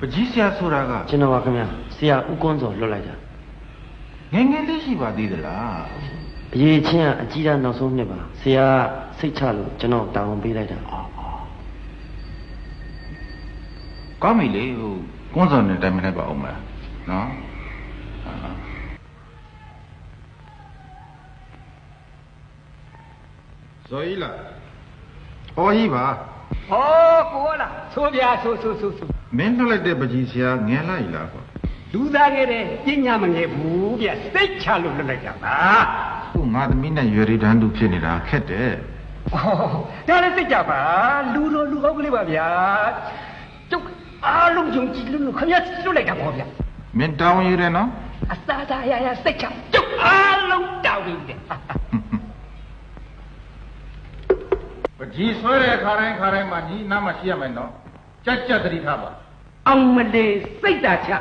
ပကြီးဆရာဆိုတာကကျွန်တော်ပါခင်ဗျဆရာဦးကွန်းစောလွတ်လိုက်တာငယ်ငယ်လေးရှိပါသေးသလားအရေးချင်းကအကြီးတန်းနောက်ဆုံးနှစ်ပါဆရာကစိတ်ချလို့ကျွန်တော်တာဝန်ပေးလိုက်တာကောင်းပြီလေဟိုကွန်းစော်နဲ့တိုင်မလိုက်ပါအောင်မလားနော်အာဇော်ကြီးလားအော်ကြီးပါဟောကိုကလားဆိုပြဆိုဆိုဆိုဆို မင်းထုတ်လိုက်တဲ့ပကြီးဆရာငယ်လိုက်လားကွာလူသားခဲ့တဲ့ပညာမငယ်ဘူးဗျစိတ်ချလို့လွတ်လိုက်တာပါခုငါသမီးနဲ့ရွယ်ရီတန်းသူဖြစ်နေတာခက်တယ်ဟောဒါလည်းစိတ်ကြပါလူတော်လူကောင်းကလေးပါဗျာကျုပ်အားလုံးယုံကြည်လို့ခင်ဗျာလွတ်လိုက်တာပေါ့ဗျာမင်းတောင်းရတယ်နော်အသာသာရရစိတ်ချကျုပ်အားလုံးတောင်းနေတယ်ပကြီးဆွဲတဲ့ခါတိုင်းခါတိုင်းမှာညီနားမရှိရမယ်နော် ကြက်ကြက်သတိထားပါ အောင်မလေးစိတ်တာချ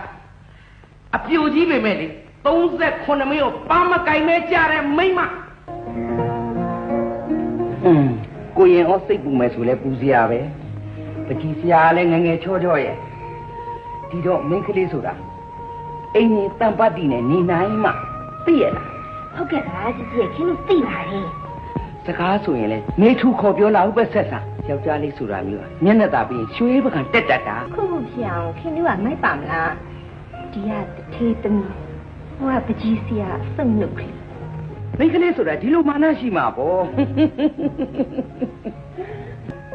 အပြိုကြီးပဲမဲ့လေ38မိနစ်ကိုပါမကင်မဲကြတဲ့မိမ့်မอืมကိုရင်ဩစိတ်ပူမယ်ဆိုလဲပူစရာပဲပကြီးစရာလည်းငယ်ငယ်ချောချောရဲ့ဒီတော့မိန်းကလေးဆိုတာအိမ်ကြီးတန်ပတ်တည်နဲ့နေနိုင်မှသိရလား ဟုတ်ကဲ့ပါជីជីခင်လို့သိပါတယ် စကားဆိုရင်လေနေထူခေါ်ပြောလာဥပ္ပဆက်စာ ယောက်ျားလေးဆိုတာမျိုးကမျက်နှာသာပြီးရွှေပကံတက်တက်တာခုခုဖြစ်အောင်ခင်တို့ကမိုက်ပါမလားဒီကတထေးသမီးဟိုကပကြီးစီကစုံနှုတ်ခင်မိန်းကလေးဆိုတာဒီလိုမာနရှိမှာပေါ့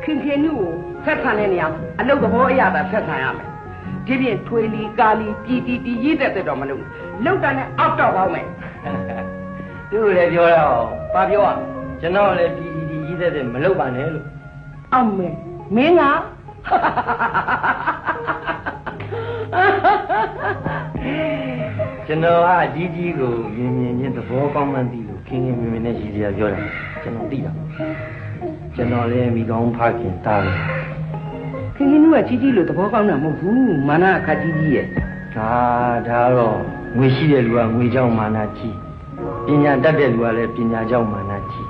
ခင်ခင်နုကိုဆက်ဆံတဲ့နေရာအလုပ်သဘောအရသာဆက်ဆံရမယ်ဒီပြင်ထွေလီကာလီပြည်တီတီရည်တဲ့တဲ့တော့မလုပ်ဘူးလောက်တာနဲ့အောက်တော့ပေါင်းမယ်သူ့လည်းပြောတော့ဘာပြောอ่ะကျွန်တော်လည်းဒီဒီဒီကြီးတဲ့တဲ့မလုပ်ပါနဲ့လို့ အောင်မယ်မင်းကကျွန်တော်ကကြီးကြီးကိုမြင်မြင်ချင်းသဘောကောင်းမှန်းသိလို့ခင်ခင်မြင်မြင်နဲ့ရည်စရာပြောတာကျွန်တော်သိတာကျွန်တော်လည်းမိကောင်းဖခင်တားတယ်ခင်ခင်နုကကြီးကြီးလို့သဘောကောင်းတာမဟုတ်ဘူးမာနအခါကြီးကြီးရဲ့ဒါဒါတော့ငွေရှိတဲ့လူကငွေကြောင့်မာနကြီးပညာတတ်တဲ့လူကလည်းပညာကြောင့်မာနကြီး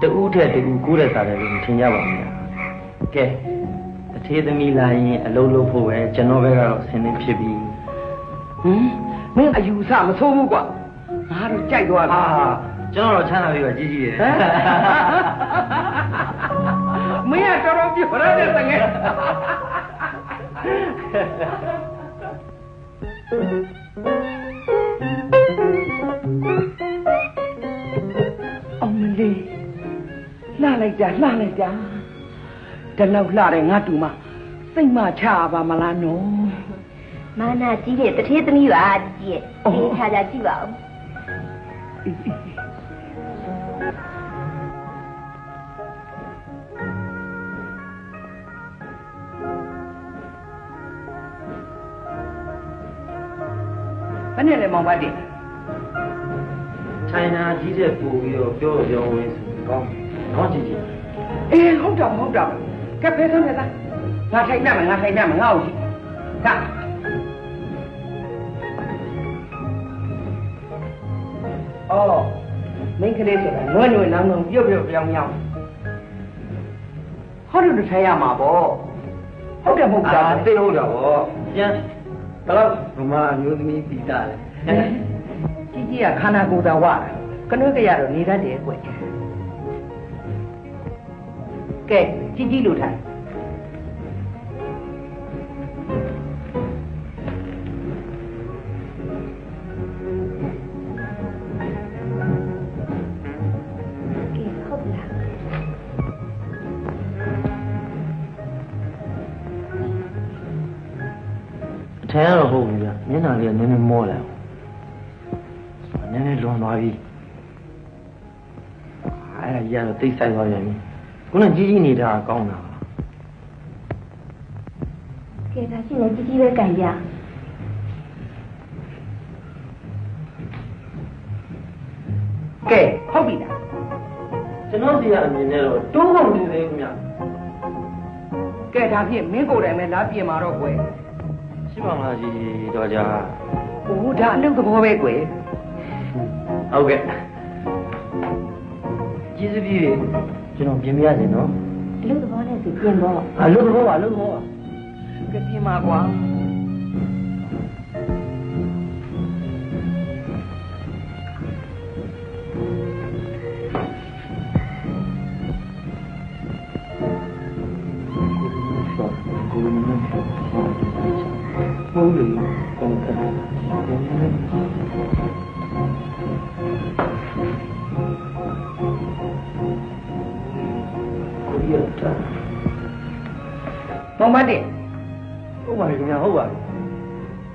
တူးထက်တူးကိုးတဲ့စားတယ်လို့မထင်ကြပါဘူးလား ကဲတထေးသမီးလာရင်အလုံးလုံးဖို့ပဲကျွန်တော်ဘက်ကတော့ဆင်းနေဖြစ်ပြီဟင်မင်းအယူဆမဆိုးဘူးကွာငါတို့ကြိုက်သွားပြီအာကျွန်တော်တော့ချမ်းသာပြီပါကြီးကြီးတယ်ဟမ်မင်းကတော်တော်ပြောရတဲ့တကယ်အောင်မလေးလှလိုက်ကြလှလိုက်ကြ တလောက်လှတဲ့ငါတူမစိတ်မချပါမလားနော်မာနာကြီးတဲ့တထေးသမီးပါជីជីရဲ့အော်ဒီထားကြကြည့်ပါဦးဘယ်နဲ့လဲမောင်ပါတိချိုင်နာကြီးတဲ့ပူပြီးတော့ပြောပြောဝင်ဆိုကောင်းကောင်းကြည့်ကြည့်အေးဟုတ်တော့ဟုတ်တော့ ကဲဖဲဆုံးနေသားငါထိုင်နေမှာငါထိုင်နေမှာငါ့ကိုကြည့်ကအော်မင်းကလေးဆိုတာနွဲ့နွဲ့နောင်နောင်ပြုတ်ပြုတ်ပြောင်းပြောင်းဟောတယ်ထိုင်ရမှာပေါ့ဟုတ်တယ်မဟုတ်အာလားသိဟုတ်တာဗောပြန်ဘယ်တော့ဗမာအမျိုးသမီးပြီးတာလဲကြီးကြီးကခန္ဓာကိုယ်သာဝတာကနွေးကြရတော့နေတတ်တယ်ကွ ကဲကြီးကြီးလို့ထိုင်ကဲဟုတ်လားအထင်ကတော့ဟုတ်ပြီဗျမျက်နှာလေးကနည်းနည်းမောလာနည်းနည်းလွန်သွားပြီအဲ့ဒါကြီးကတော့တိတ်ဆိုင်သွားပြန်ပြီ ခုနကြီးကြီးနေတာကောင်းတာ ကဲဒါရှိရင်ជីជីပဲကြင်ပြ ကဲဟုတ်ပြီလား ကျွန်တော်စီကအမြင်နဲ့တော့တိုးကုန်နေသေးဘူးဗျ ကဲဒါဖြင့်မင်းကိုယ်တိုင်ပဲလာပြင်มาတော့ကွယ် ရှိပါမလားကြီးတော့ကြာ ဟိုဒါအလုပ်သဘောပဲကွယ် ဟုတ်ကဲ့ကျေးဇူးပြု ကျွန်တော်ပြင်ပြရစေနော်အလုပ်သဘောနဲ့သူပြင်ပေါ့အလုပ်သဘောပါအလုပ်သဘောပါကပြင်ပါကွာဘုံလေးဘုံကဘုံလေး မောင်မတင်ဟုတ်ပါပြီခင်ဗျာဟုတ်ပါပြီ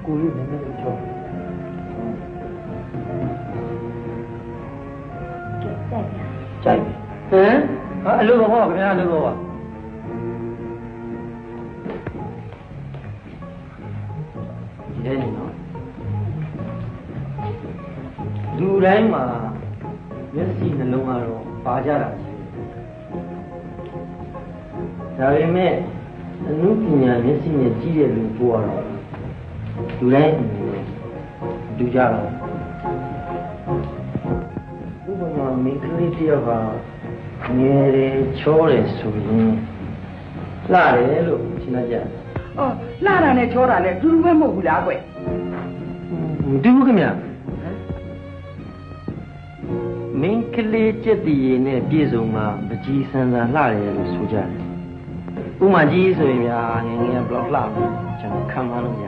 ကိုရနည်းနည်းလေးချောကြည့်ကြဗျာကြိုက်ဟမ်ဟာအလုပ်တော့ခင်ဗျာအလုပ်တော့ပါဒီနေ့နော်လူတိုင်းမှာမျက်စိနှလုံးကတော့ပါကြတာရှိတယ်ဒါပေမဲ့ အနုပညာမျက်စိနဲ့ကြည့်တဲ့လူပို့ရတော့လူတိုင်းအမြင်နဲ့လူကြတော့ဥပမာမိန်းကလေးတစ်ယောက်ကငယ်တယ်ချောတယ်ဆိုရင်လှတယ်လို့ရှင်းလိုက်ကြတယ်အော်လှတာနဲ့ချောတာနဲ့အတူတူပဲမဟုတ်ဘူးလားကွယ်မတူဘူးခင်ဗျမင်းကလေးကြက်တည်ရည်နဲ့ပြည့်စုံမှာပကြီးဆန်းဆန်းလှတယ်လို့ဆိုကြတယ် ဥမာကြီးဆိုရင်ဗျာငယ်ငယ်ဘလောက်လှမယ်ကျွန်တော်ခံမလို့ရ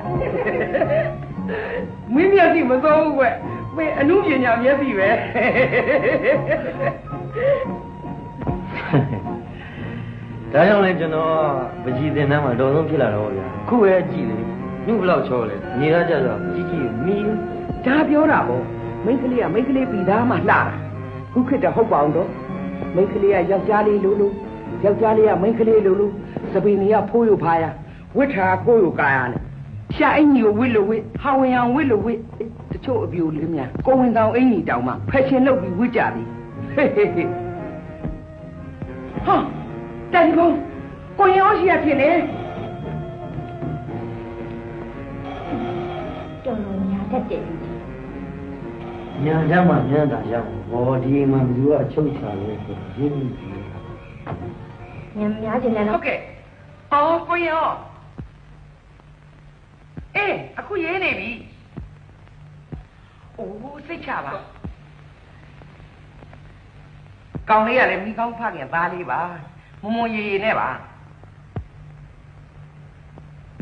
မင်းမျက်စိမစောဘူးကွယ်မင်းအမှုပညာမျက်စိပဲဒါကြောင့်လဲကျွန်တော်ပကြီးတင်တန်းမှာတော်ဆုံးဖြစ်လာတော့ဗျာခုပဲကြည့်လေညဘလောက်ချောလဲနေရကြတော့ကြီးကြီးမီးဒါပြောတာပေါ့မိန်းကလေးကမိန်းကလေးပြီးသားမှလှတာခုခေတ်တော့ဟုတ်ပါအောင်တော့မိန်းကလေးကယောက်ျားလေးလိုလိုယောက်ျားလေးကမိန်းကလေးလိုလို စပင်းကြီးကဖိုးရဖားရဝစ်ထာခိုးရကာရနဲ့ရှာအင်ကြီးကိုဝစ်လို့ဝစ်ဟာဝင်အောင်ဝစ်လို့ဝစ်တချို့အပြိုလေးများကိုဝင်ဆောင်အင်ကြီးတောင်မှဖက်ရှင်လုပ်ပြီးဝစ်ကြပြီဟေးဟေးဟေးဟာတိုင်ကုန်ကိုရင်အောင်ရှိရဖြစ်နေတော်တော်ညာတတ်တယ်လူကြီးညာကြမှာညာတာရောက်ဘောဒီမှာဘယ်သူကအချုပ်ချလဲဆိုရင်းပြီးပြီညံများခြင်းလည်းဟုတ်ကဲ့ အော်ကိုရင်အောင်အေးအခုရေးနေပြီအိုးစိတ်ချပါကောင်းလေးကလည်းမိကောင်းဖခင်သားလေးပါမမွန်ရီရီနဲ့ပါ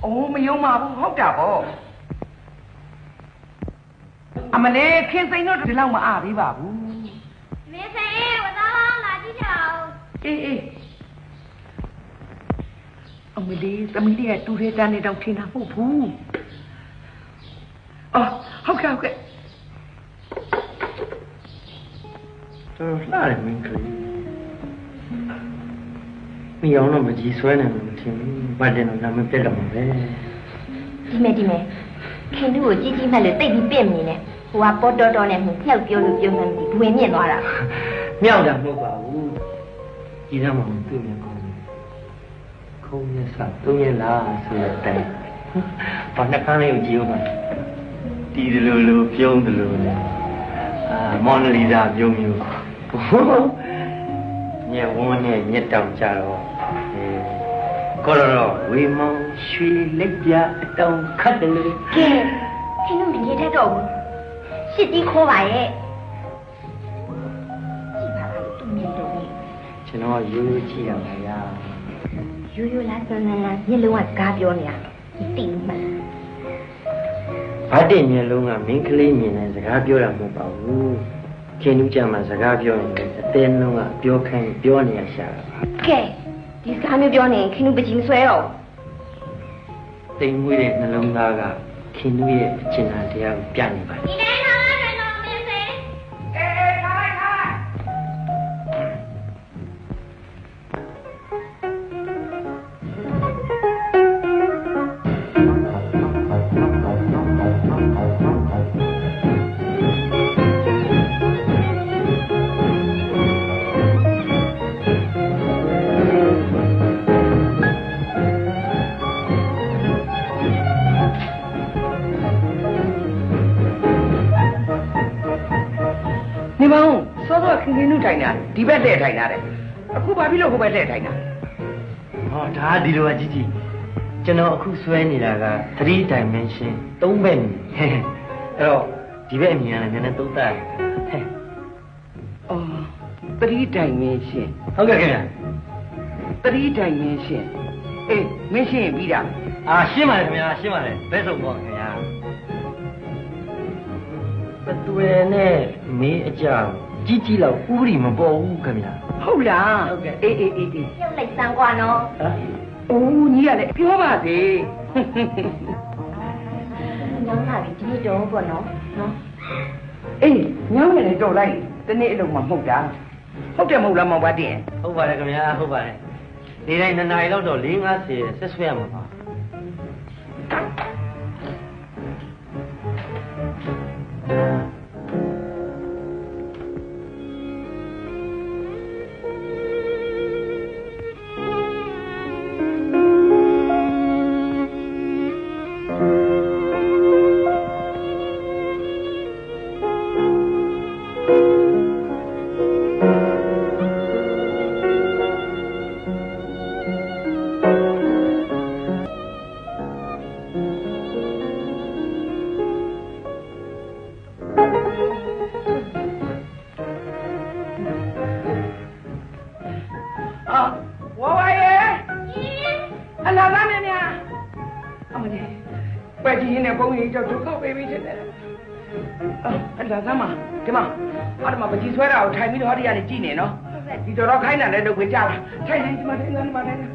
အိုးမယုံပါဘူးဟုတ်တာပေါ့အမလေးခင်စိန်တို့ဒီလောက်မအားသေးပါဘူးမင်းစိန်ဝသားလာကြည့်ကြအောင်အေးအေး အမလေးသမီးလေးကတူရဲတန်းနေတော့ထင်တာမဟုတ်ဘူးအော်ဟုတ်ကဲ့ဟုတ်ကဲ့တော်လှတယ်မင်းကလေးမိအောင်တော့မကြည်ဆွဲနိုင်ဘူးမထင်ဘူးဘာတင်တော့နာမပြတ်တော့မှာပဲဒီမဲ့ဒီမဲ့ခင်တို့ကိုကြီးကြီးမှတ်လို့တိတ်ပြီးပြင့်နေတယ်ဟိုကပေါ်တော်တော်နဲ့မြှောက်ပြောလို့ပြောမှန်းမသိဘဝင်မြင့်သွားတာမြောက်တာမဟုတ်ပါဘူးဒီတော့မှသူ့မြန်ကော င်းတယ်ခုံးရစားသုံးရလားဆိုတဲ့အတိုင်းဘာနှခမ်းလေးကိုကြည့်ဦးပါတီးတယ်လို့လို့ပြုံးတယ်လို့လေအာမော်နလီဇာပြုံးမျိုးညဝန်းနဲ့ညက်တောင်ကြတော့အဲကောရောဝေမောင်ရွှေလက်ပြအတောင်ခတ်တယ်လို့ကဲခင်တို့မနေတတ်တော့ဘူးရှစ်တီးခိုးပါရဲ့ကြည့်ပါလားသူမြင်တော့ကျွန်တော်ရိုးရိုးကြည့်ရပါဗျာ ရိုးရိုးလားစမ်းစမ်းလားမျက်လုံးကကားပြောနေတာဒီတိမှန်ဗတ်တင်မျက်လုံးကမင်းကလေးမြင်တဲ့စကားပြောတာမဟုတ်ပါဘူးခင်ဦးကြမှာစကားပြောရင်လည်းအသေးလုံးကပြောခိုင်းပြောနေရရှာတာပါကဲဒီစကားမျိုးပြောနေရင်ခင်တို့ပကြီးမဆွဲတော့တိမ်မွေးတဲ့နှလုံးသားကခင်ဦးရဲ့အကျဉ်းသားတရားကိုပြနေပါတ နေပါဦးစောစောခင်ခင်တို့ထိုင်တာဒီဘက်လှည့်ထိုင်တာတဲ့အခုဘာဖြစ်လို့ဟိုဘက်လှည့်ထိုင်တာဟောဒါကဒီလိုကကြီးကြီးကျွန်တော်အခုဆွဲနေတာက3 dimension 3ဘက်မြင်ဟဲ့အဲ့တော့ဒီဘက်အမြင်ကလည်းနည်းနည်းသုံးသပ်ဟဲ့အော်3 dimension ဟုတ်ကဲ့ခင်ဗျာ3 dimension အေးမင်းရှင်းရင်ပြီးတာအာရှင်းပါလေခင်ဗျာရှင်းပါလေဘယ်ဆုံးပေါ့ခင် ဗျာပသွေနဲ့မေးအကြောင်းကြီးကြီးလောက်ဥပဒေမပေါ်ဘူးခင်ဗျာ ဟုတ်လား ဟုတ်ကဲ့ အေးအေးအေးအေး ပြုတ်လိုက်စမ်းกว่าနော် ဟမ် အိုးညီကလည်းပြောပါစေ ညောင်းလာပြီဒီနေ့တော့ပေါ့နော်နော် အေးညောင်းနေတယ်တော်လိုက်တနေ့အလုံးမှမဟုတ်တာဟုတ်တယ်မဟုတ်လားမောင်ပါတင် ဟုတ်ပါတယ်ခင်ဗျာဟုတ်ပါတယ်ဒီတိုင်းနှစ်နာရီလောက်တော့4 50ဆက်ဆွဲရမှာပါ အာ အမလေးပဲကြီးရင်နဲ့ဘုံကြီးကြောက်ဒုက္ခပေးပြီးချင်တယ်အာအလားသားမဒီမှာအတမပကြီးဆွဲတာကိုထိုင်ပြီးတော့ဟောဒီကနေကြည့်နေနော်ဒီတော်တော်ခိုင်းတာလည်းလုပ်ခွင့်ကြလားထိုင်နေဒီမှာထိုင်နေဒီမှာထိုင်နေ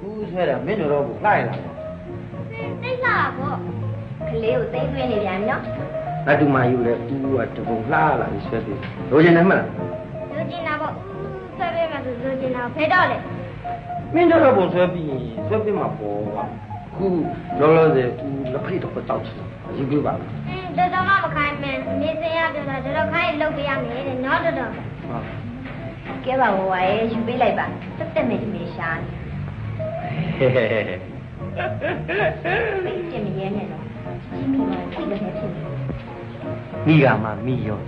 ဘူးဆွဲတာမင်းတို့တော့ဘူးလှိုက်လာတော့သိလာပေါ့က လေးကိုသိသွင်းနေပြန်ပြီနော်ငါတူမယူလေဦးကတပုံလှလာပြီးဆွဲပြီးလိုချင်တယ်မလားလူကျင်တာပေါ့ဆွဲပေးမှဆိုလူကျင်တာဖဲတော့လေမင်းတို့တော့ပုံဆွဲပြီးရင်ဆွဲပြီးမှာပေါ်ပါခုလောလောဆယ်ဦးလက်ဖိတ်တော့တောက်ချင်ယူပြပါလားအင်းတော်တော်မှမခိုင်းမင်းနေစင်ရပြောတာတော်တော်ခိုင်းလုပ်ပေးရမယ်တဲ့နော်တော်တော်ဟာကဲပါဘဝရဲ့ယူပေးလိုက်ပါတက်တက်မယ်ဒီမေရှာနေဟဲ့ဟဲ့ဟဲ့သိကျင်မရဲနဲ့တော့ကြီးမိမှာသိတယ်ဖြစ်နေ မိကမှမိရော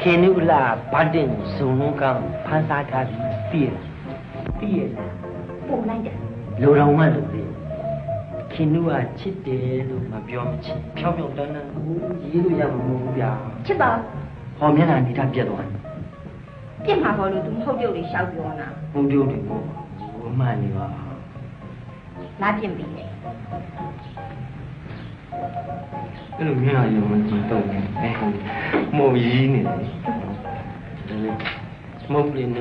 ခင်နုလာဗတ်တင်ကိုစုံလုံးကောင်းဖန်စားထားပြီးပြည့်လားပြည့်လားပုံလိုက်တယ်လိုတော်မှလို့လေခင်နုကချစ်တယ်လို့မပြောမချင်ဖြောင်းဖြောင်းတန်းတန်းကိုရေးလို့ရမှာမဟုတ်ဘူးဗျာချစ်ပါဟောမျက်နှာနေတာပြတ်သွားတယ်ပြစ်မှာပေါ့လို့သူမဟုတ်ပြုတ်လေးရှောက်ပြောတာဘုံပြုံးတယ်ပေါ့ဟိုမှန်နေပါလာပြင်ပြီးတ အဲ့လိုမျက်နှာရုံမကြည့်တော့ဘူးအဲမို့ရင်းနေတယ်မဟုတ်ဘူးနေ